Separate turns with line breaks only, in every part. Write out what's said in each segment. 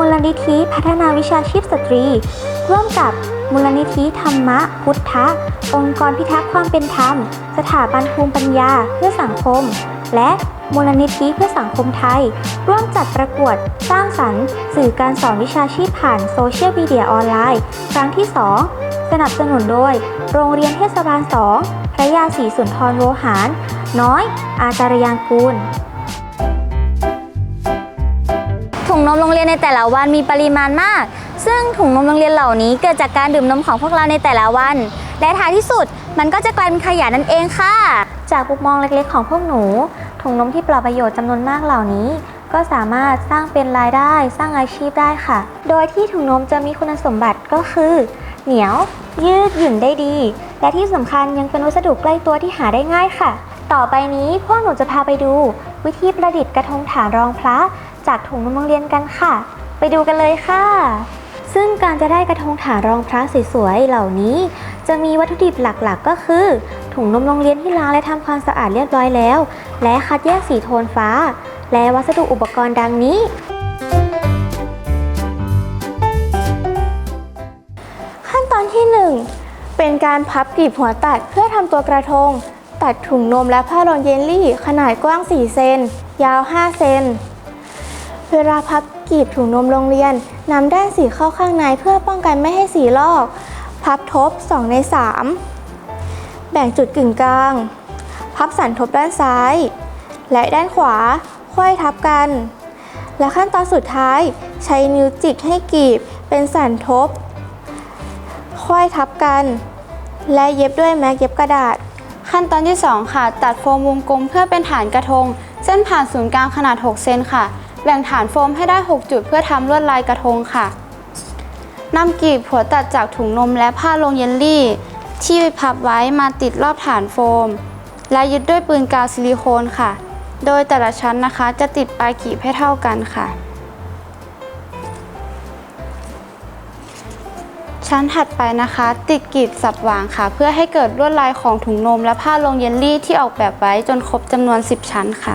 มูลนิธิพัฒนาวิชาชีพสตรี ร่วมกับมูลนิธิธรรมะ พุทธะ องค์กรพิทักษ์ความเป็นธรรม สถาบันภูมิปัญญาเพื่อสังคม และมูลนิธิเพื่อสังคมไทย ร่วมจัดประกวดสร้างสรรค์ สื่อการสอนวิชาชีพผ่านโซเชียลมีเดียออนไลน์ ครั้งที่ 2 สนับสนุนโดย โรงเรียนเทศบาล 2 พระยาศรีสุนทรโวหาร น้อย อาจารยางกูล
งนมโรงเรียนในแต่ละวันมีปริมาณมาก ซึ่งถุงนมโรงเรียนเหล่านี้เกิดจากการดื่มนมของพวกเราในแต่ละวัน และท้ายที่สุดมันก็จะกลายเป็นขยะนั่นเองค่ะ
จากมุมมองเล็กๆ ของพวกหนู ถุงนมที่ปลอดประโยชน์จำนวนมากเหล่านี้ ก็สามารถสร้างเป็นรายได้สร้างอาชีพได้ค่ะ โดยที่ถุงนมจะมีคุณสมบัติก็คือ เหนียว ยืดหยุ่นได้ดี และที่สำคัญยังเป็นวัสดุใกล้ตัวที่หาได้ง่ายค่ะ ต่อไปนี้พวกหนูจะพาไปดู วิธีประดิษฐ์กระทงฐานรองพระ จากถุงนมโรงเรียนกันค่ะ ไปดูกันเลยค่ะ ซึ่งการจะได้กระทงฐารองพระสวยๆเหล่านี้ จะมีวัตถุดิบหลักๆ ก็คือ ถุงนมโรงเรียนที่ล้างและทำความสะอาดเรียบร้อยแล้ว และคัดแยกสีโทนฟ้า และวัสดุอุปกรณ์ดังนี้
ขั้นตอนที่ 1 เป็นการพับกลีบหัวตัดเพื่อทำตัวกระทง ตัดถุงนมและผ้าโรลเยลลี่ ขนาดกว้าง 4 เซน ยาว 5 เซน เวลาพับกีบถุงนมโรงเรียนนำด้านสีเข้าข้างในเพื่อป้องกันไม่ให้สีลอก พับทบ 2 ใน 3 แบ่งจุดกึ่งกลาง พับสันทบด้านซ้าย และด้านขวาควยทับกัน และขั้นตอนสุดท้ายใช้นิ้วจิกให้กีบเป็นสันทบค่อยทับกัน และเย็บด้วยแม็กเย็บกระดาษ
ขั้นตอนที่ 2 ค่ะ ตัดโฟมวงกลมเพื่อเป็นฐานกระทง เส้นผ่านศูนย์กลางขนาด 6 เซนค่ะ แบ่งฐานโฟมให้ได้ 6 จุดเพื่อทำลวดลายกระทงค่ะนำกลีบหัวตัดจากถุงนมและผ้าลงเยลลี่ ที่พับไว้มาติดรอบฐานโฟม และยึดด้วยปืนกาวซิลิโคนค่ะ โดยแต่ละชั้นนะคะจะติดปลายกลีบให้เท่ากันค่ะ ชั้นถัดไปนะคะ ติดกลีบสับหวางค่ะ เพื่อให้เกิดลวดลายของถุงนมและผ้าลงเยลลี่ที่ออกแบบไว้จนครบจำนวน 10 ชั้นค่ะ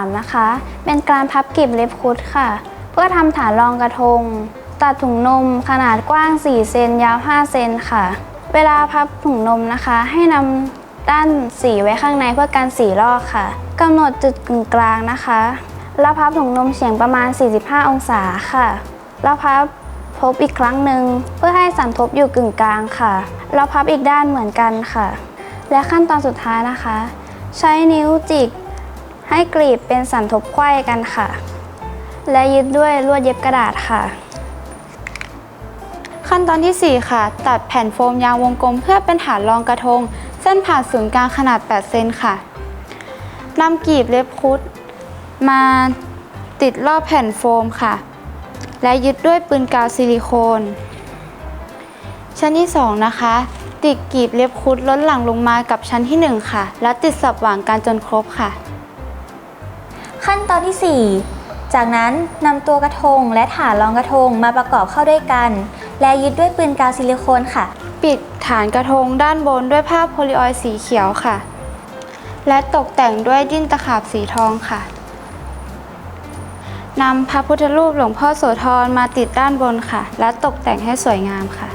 3 นะคะ เป็นการพับกลีบเล็บคุดค่ะ เพื่อทำฐานรองกระทง ตัดถุงนมขนาดกว้าง 4 เซนยาว 5 เซนค่ะ เวลาพับถุงนมนะคะ ให้นำด้านสีไว้ข้างในเพื่อการสีลอกค่ะกำหนดจุดกึ่งกลางนะคะแล้วพับถุงนมเฉียงประมาณ 45 องศาค่ะแล้วพับทบอีกครั้งหนึ่งเพื่อให้สันทบอยู่กึ่งกลางค่ะแล้วพับอีกด้านเหมือนกันค่ะ และขั้นตอนสุดท้ายนะคะ ใช้นิ้วจิก ให้กลีบเป็นสันทบไขว้กันค่ะ และยึดด้วยลวดเย็บกระดาษค่ะ
ขั้นตอนที่ 4 ค่ะ ตัดแผ่นโฟมยางวงกลมเพื่อเป็นฐานรองกระทง เส้นผ่านศูนย์กลางขนาด 8 เซนค่ะนำกลีบเล็บคุด มาติดรอบแผ่นโฟมค่ะ และยึดด้วยปืนกาวซิลิโคน ชั้นที่ 2 นะคะติดกลีบเล็บคุดล้นหลังลงมากับชั้นที่ 1 ค่ะ แล้วติดสับหว่างกันจนครบค่ะ
ขั้นตอนที่ 4 จากนั้นนำตัวกระทงและฐานรองกระทงมาประกอบเข้าด้วยกัน และยึดด้วยปืนกาวซิลิโคนค่ะ
ปิดฐานกระทงด้านบนด้วยผ้าโพลีออยล์สีเขียวค่ะ และตกแต่งด้วยดิ้นตะขาบสีทองค่ะนำพระพุทธรูปหลวงพ่อโสธรมาติดด้านบนค่ะ และตกแต่งให้สวยงามค่ะ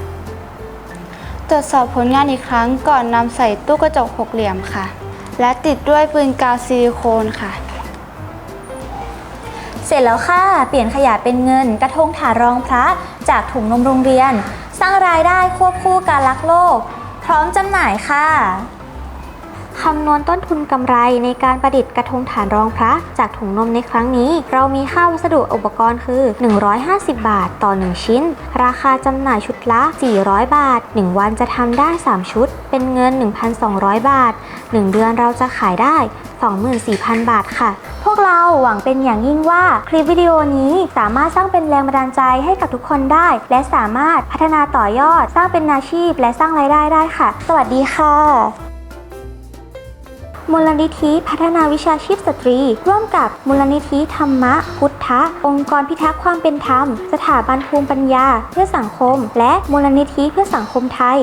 ตรวจสอบผลงานอีกครั้งก่อนนำใส่ตู้กระจกหกเหลี่ยมค่ะ และติดด้วยปืนกาวซิลิโคนค่ะ
ร็จแล้วค่ะ เปลี่ยนขยะเป็นเงิน กระทงถารองพระจากถุงนมโรงเรียน สร้างรายได้ควบคู่การรักโลก พร้อมจำหน่ายค่ะคำนวณต้นทุนกำไรในการประดิษฐ์กระทงฐานรองพระจากถุงนมในครั้งนี้ เรามีค่าวัสดุอุปกรณ์คือ 150 บาทต่อ 1 ชิ้น ราคาจำหน่ายชุดละ 400 บาท 1 วันจะทำได้ 3 ชุด เป็นเงิน 1,200 บาท 1 เดือนเราจะขายได้ 24,000 บาทค่ะ วกเราหวังเป็นอย่างยิ่งว่าคลิปวิดีโอนี้สามารถสร้างเป็นแรงบันดาลใจให้กับทุกคนได้ และสามารถพัฒนาต่อยอด สร้างเป็นอาชีพ และสร้างรายได้ได้ค่ะ สวัสดีค่ะมูลนิธิพัฒนาวิชาชีพสตรี ร่วมกับมูลนิธิธรรมะ พุทธะ องค์กรพิทักษ์ความเป็นธรรม สถาบันภูมิปัญญา เพื่อสังคม และมูลนิธิเพื่อสังคมไทย